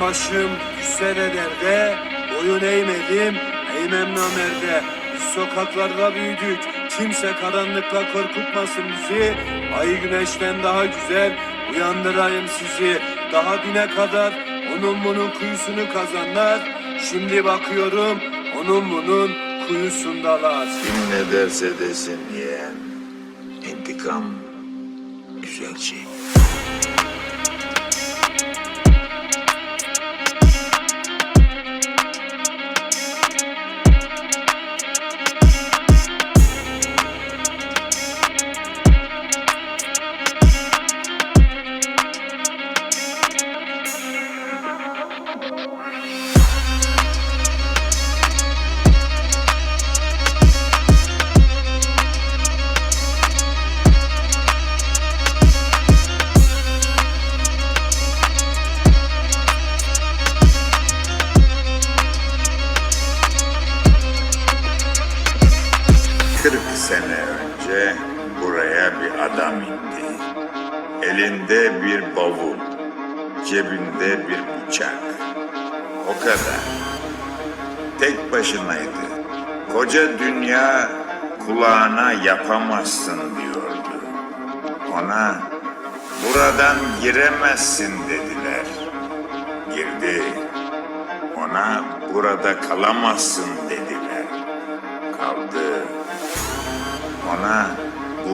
Başım hisselerde, boyun eğmedim, eğmem namerde. Biz sokaklarda büyüdük, kimse karanlıkla korkutmasın bizi. Ay güneşten daha güzel, uyandırayım sizi. Daha düne kadar onun bunun kuyusunu kazanlar. Şimdi bakıyorum, onun bunun kuyusundalar. Kim ne derse desin yeğen. İntikam güzel şey. Sene önce buraya bir adam indi. Elinde bir bavul, cebinde bir bıçak. O kadar. Tek başınaydı. Koca dünya kulağına yapamazsın diyordu. Ona buradan giremezsin dediler. Girdi. Ona burada kalamazsın dediler. Kaldı. 好啦。